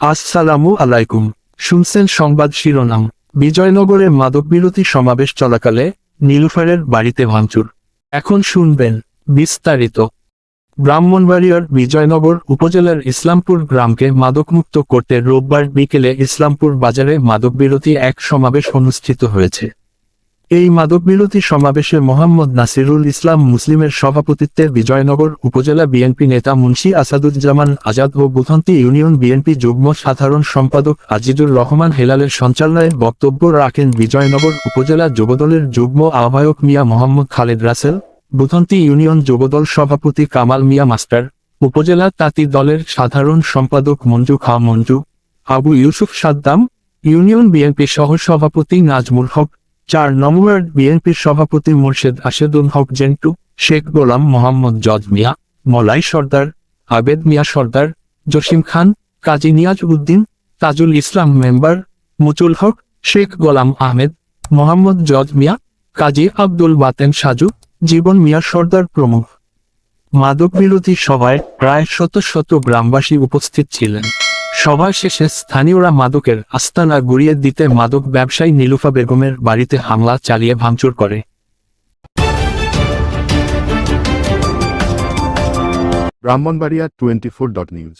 আসসালামু আলাইকুম। শুনছেন সংবাদ শিরোনাম। বিজয়নগরে মাদকবিরতি সমাবেশ চলাকালে নীলুফারের বাড়িতে ভাঙচুর। এখন শুনবেন বিস্তারিত। ব্রাহ্মণবাড়িয়ার বিজয়নগর উপজেলার ইসলামপুর গ্রামকে মাদকমুক্ত করতে রোববার বিকেলে ইসলামপুর বাজারে মাদকবিরতি এক সমাবেশ অনুষ্ঠিত হয়েছে। এই মাদকবিরোধী সমাবেশে মোহাম্মদ নাসিরুল ইসলাম মুসলিমের সভাপতিত্বে বিজয়নগর উপজেলা বিএনপি নেতা মুন্সি আসাদুজ্জামান আজাদ ও বুথন্তি ইউনিয়ন বিএনপি যুগ্ম সাধারণ সম্পাদক আজিজুর রহমান হেলালের সঞ্চালনায় বক্তব্য রাখেন বিজয়নগর উপজেলা যুবদলের যুগ্ম আহ্বায়ক মিয়া মোহাম্মদ খালেদ রাসেল বুথন্তি ইউনিয়ন যুবদল সভাপতি কামাল মিয়া মাস্টার, উপজেলা তাঁতি দলের সাধারণ সম্পাদক মঞ্জু খা মঞ্জু, আবু ইউসুফ সাদ্দাম, ইউনিয়ন বিএনপি সহ সভাপতি নাজমুল হক চার নম্বর বিএনপির সভাপতি মুর্শেদ আশেদুল হক জেন্টু, শেখ গোলাম মোহাম্মদ জজ মিয়া, মলাই সর্দার, আবেদ মিয়া সর্দার, জসিম খান, কাজী নিয়াজ উদ্দিন, তাজুল ইসলাম মেম্বার, মুচুল হক, শেখ গোলাম আহমেদ, মোহাম্মদ জজ মিয়া, কাজী আব্দুল বাতেন সাজু, জীবন মিয়া সর্দার প্রমুখ। মাদক বিরোধী সভায় প্রায় শত শত গ্রামবাসী উপস্থিত ছিলেন। সভা শেষে স্থানীয়রা মাদকের আস্তানা গুড়িয়ে দিতে মাদক ব্যবসায়ী নীলুফা বেগমের বাড়িতে হামলা চালিয়ে ভাঙচুর করে। Brahmanbaria twenty four dot news.